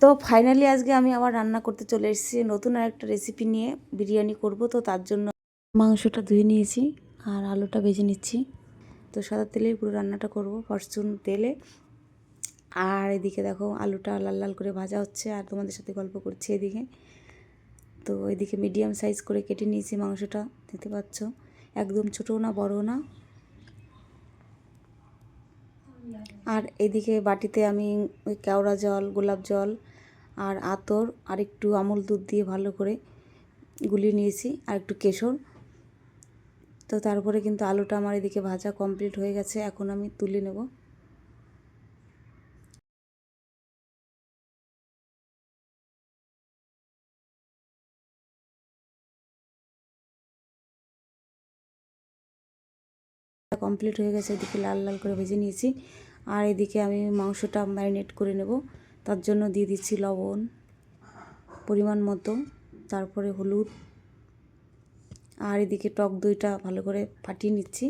তো ফাইনালি আজকে আমি আবার রান্না করতে চলে এসেছি। নতুন আর একটা রেসিপি নিয়ে বিরিয়ানি করব। তো তার জন্য মাংসটা ধুয়ে নিয়েছি আর আলুটা ভেজে নিচ্ছি। তো সাদা তেলেই পুরো রান্নাটা করব ফরচুন তেলে। আর এদিকে দেখো আলুটা লাল লাল করে ভাজা হচ্ছে আর তোমাদের সাথে গল্প করছি এদিকে। তো এদিকে মিডিয়াম সাইজ করে কেটে নিয়েছি মাংসটা, দেখতে পাচ্ছ? একদম ছোটো না বড় না। আর এদিকে বাটিতে আমি ওই কেওড়া জল, গোলাপ জল আর আতর আর একটু আমুল দুধ দিয়ে ভালো করে গুলিয়ে নিয়েছি আর একটু কেশর। তো তারপরে কিন্তু আলুটা আমার এদিকে ভাজা কমপ্লিট হয়ে গেছে, এখন আমি তুলে নেব। কমপ্লিট হয়ে গেছে, এদিকে লাল লাল করে ভেজে নিয়েছি। আর এদিকে আমি মাংসটা ম্যারিনেট করে নেব। তার জন্য দিয়ে দিচ্ছি লবণ, পরিমাণ মতো, তারপরে হলুদ। আর এদিকে টক দইটা ভালো করে ফাটিয়ে নিচ্ছি।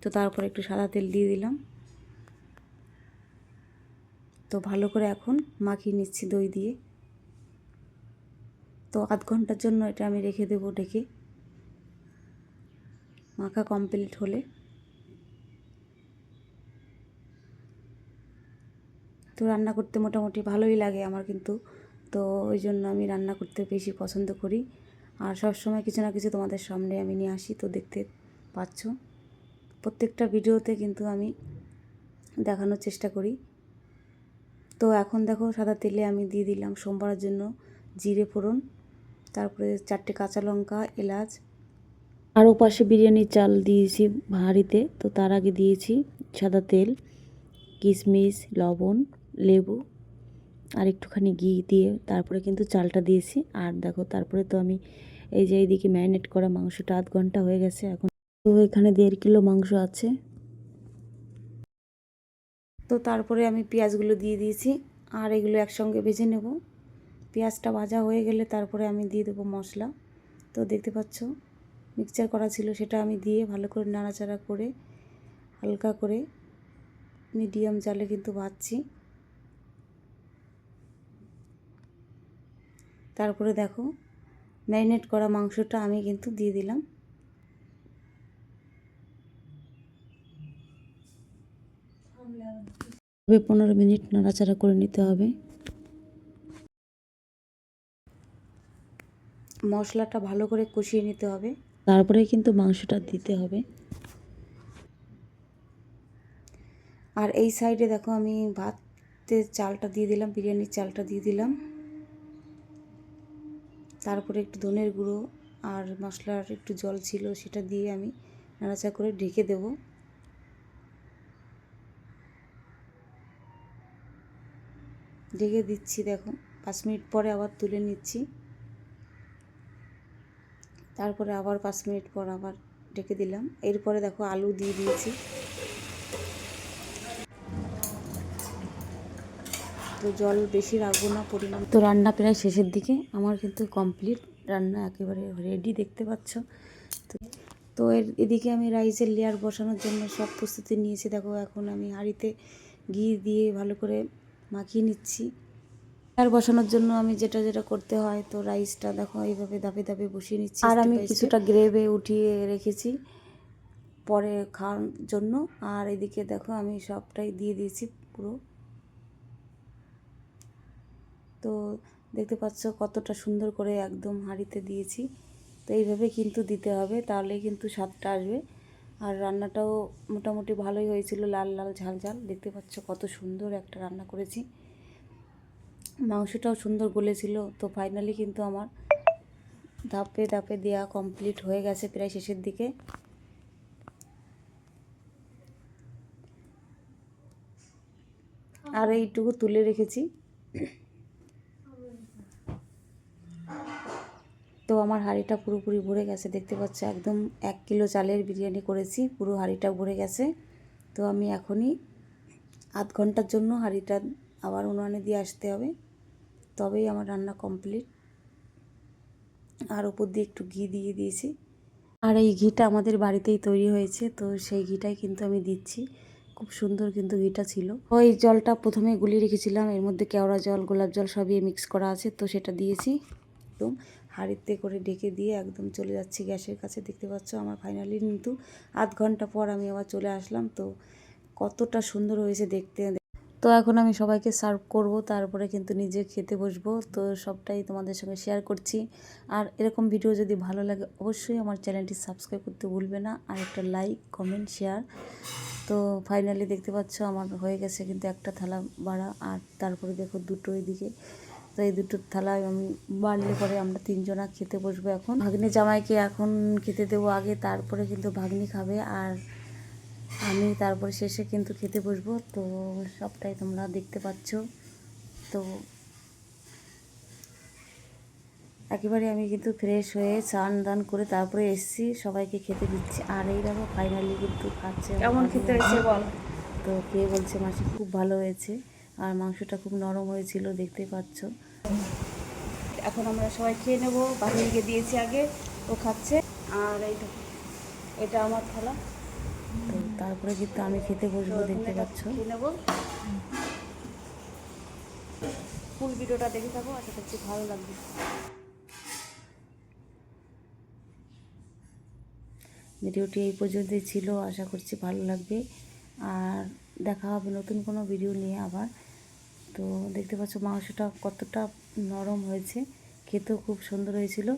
তো তারপরে একটু সাদা তেল দিয়ে দিলাম। তো ভালো করে এখন মাখিয়ে নিচ্ছি দই দিয়ে। তো আধ ঘণ্টার জন্য এটা আমি রেখে দেবো ঢেকে মাখা কমপ্লিট হলে। তো রান্না করতে মোটামুটি ভালোই লাগে আমার কিন্তু। তো ওই জন্য আমি রান্না করতে বেশি পছন্দ করি। আর সব সময় কিছু না কিছু তোমাদের সামনে আমি নিয়ে আসি, তো দেখতে পাচ্ছ। প্রত্যেকটা ভিডিওতে কিন্তু আমি দেখানোর চেষ্টা করি। তো এখন দেখো সাদা তেলে আমি দিয়ে দিলাম সোমবারের জন্য জিরে ফোড়ন, তারপরে চারটে কাঁচা লঙ্কা, এলাচ, আর পাশে বিরিয়ানির চাল দিয়েছি হাঁড়িতে তো তার আগে দিয়েছি সাদা তেল, কিশমিশ, লবণ লেবু আর একটুখানি ঘি দিয়ে তারপরে কিন্তু চালটা দিয়েছি। আর দেখো, তারপরে তো আমি এই যে এইদিকে ম্যারিনেট করা মাংসটা আধ ঘণ্টা হয়ে গেছে। এখন তো এখানে দেড় কিলো মাংস আছে। তো তারপরে আমি পেঁয়াজগুলো দিয়ে দিয়েছি আর এগুলো একসঙ্গে ভেজে নেব। পেঁয়াজটা ভাজা হয়ে গেলে তারপরে আমি দিয়ে দেবো মশলা। তো দেখতে পাচ্ছ, মিক্সচার করা ছিল সেটা আমি দিয়ে ভালো করে নাড়াচাড়া করে, হালকা করে মিডিয়াম জালে কিন্তু ভাজছি। তারপরে দেখো, ম্যারিনেট করা মাংসটা আমি কিন্তু দিয়ে দিলাম। পনেরো মিনিট নাড়াচাড়া করে নিতে হবে। মশলাটা ভালো করে কষিয়ে নিতে হবে। তারপরে কিন্তু মাংসটা দিতে হবে। আর এই সাইডে দেখো আমি ভাতের চালটা দিয়ে দিলাম, বিরিয়ানির চালটা দিয়ে দিলাম। তারপরে একটু ধনের গুঁড়ো আর মশলার একটু জল ছিল সেটা দিয়ে আমি নাড়াচা করে ঢেকে দেব। ঢেকে দিচ্ছি দেখো, পাঁচ মিনিট পরে আবার তুলে নিচ্ছি। তারপরে আবার পাঁচ মিনিট পর আবার ঢেকে দিলাম। এরপরে দেখো আলু দিয়ে দিয়েছি। তো জল বেশি রাখব না পরিমাণ। তো রান্না প্রায় শেষের দিকে। আমার কিন্তু কমপ্লিট রান্না একেবারে রেডি দেখতে পাচ্ছ। তো তো এর এদিকে আমি রাইসের লেয়ার বসানোর জন্য সব প্রস্তুতি নিয়েছি। দেখো এখন আমি হাঁড়িতে ঘি দিয়ে ভালো করে মাখিয়ে নিচ্ছি। লেয়ার বসানোর জন্য আমি যেটা যেটা করতে হয় তো রাইসটা দেখো এইভাবে ধাপে ধাপে বসিয়ে নিচ্ছি। আর আমি কিছুটা গ্রেভে উঠিয়ে রেখেছি পরে খাওয়ার জন্য। আর এদিকে দেখো আমি সবটাই দিয়ে দিয়েছি পুরো। তো দেখতে পাচ্ছ কতটা সুন্দর করে একদম হাঁড়িতে দিয়েছি। তো এইভাবে কিন্তু দিতে হবে তাহলে কিন্তু স্বাদটা আসবে। আর রান্নাটাও মোটামুটি ভালোই হয়েছিল, লাল লাল ঝাল ঝাল। দেখতে পাচ্ছ কত সুন্দর একটা রান্না করেছি। মাংসটাও সুন্দর গলেছিল, তো ফাইনালি কিন্তু আমার ধাপে ধাপে দেওয়া কমপ্লিট হয়ে গেছে প্রায় শেষের দিকে। আর এইটুকু তুলে রেখেছি। তো আমার হাঁড়িটা পুরোপুরি ভরে গেছে, দেখতে পাচ্ছ? একদম এক কিলো চালের বিরিয়ানি করেছি, পুরো হাঁড়িটা ভরে গেছে। তো আমি এখনই আধ ঘণ্টার জন্য হাঁড়িটা আবার উনুনে দিয়ে আসতে হবে। তবেই আমার রান্না কমপ্লিট। আর ওপর দিয়ে একটু ঘি দিয়ে দিয়েছি। আর এই ঘিটা আমাদের বাড়িতেই তৈরি হয়েছে, তো সেই ঘিটাই কিন্তু আমি দিচ্ছি। খুব সুন্দর কিন্তু ঘিটা ছিল। ওই জলটা প্রথমে গুলিয়ে রেখেছিলাম, এর মধ্যে কেওড়া জল, গোলাপ জল সবই মিক্স করা আছে, তো সেটা দিয়েছি। একদম হাঁড়িতে করে ডেকে দিয়ে একদম চলে যাচ্ছি গ্যাসের কাছে। দেখতে পাচ্ছ আমার ফাইনালি কিন্তু আধ ঘণ্টা পর আমি আবার চলে আসলাম। তো কতটা সুন্দর হয়েছে দেখতে। তো এখন আমি সবাইকে সার্ভ করব, তারপরে কিন্তু নিজে খেতে বসবো। তো সবটাই তোমাদের সঙ্গে শেয়ার করছি। আর এরকম ভিডিও যদি ভালো লাগে, অবশ্যই আমার চ্যানেলটি সাবস্ক্রাইব করতে ভুলবে না। আর একটা লাইক কমেন্ট শেয়ার তো ফাইনালি দেখতে পাচ্ছ আমার হয়ে গেছে কিন্তু একটা থালা বাড়া আর তারপরে দেখো দুটো এদিকে। তো এই দুটো থালায় আমি বাড়লে পরে আমরা তিনজনা খেতে বসবো এখন। ভাগ্নি জামাইকে এখন খেতে দেবো আগে তারপরে কিন্তু ভাগ্নি খাবে আর আমি তারপরে শেষে কিন্তু খেতে বসবো। তো সবটাই তোমরা দেখতে পাচ্ছ। তো একেবারে আমি কিন্তু ফ্রেশ হয়ে স্নান দান করে তারপরে এসেছি সবাইকে খেতে দিচ্ছি। আর এই দেখো ফাইনালি কিন্তু খাচ্ছে কেমন খেতে হয়েছে বল? তো কে বলছে মাসি খুব ভালো হয়েছে। আর মাংসটা খুব নরম হয়েছিল দেখতেই পাচ্ছ। এখন আমরা সবাই খেয়ে নেব। বাহিনীকে দিয়েছি আগে ও খাচ্ছে। আর এই দেখো, এটা আমার থালা। তো তারপরে কিন্তু আমি খেতে বসবো দেখতে পাচ্ছ। নেব। ফুল ভিডিওটা দেখে থাকো আশা করছি ভালো লাগবে। ভিডিওটি এই পর্যন্তই ছিল আশা করছি ভালো লাগবে। আর দেখা হবে নতুন কোনো ভিডিও নিয়ে আবার। তো দেখতে পাচ্ছ মাংসটা কতটা নরম হয়েছে খেতেও খুব সুন্দর হয়েছিল।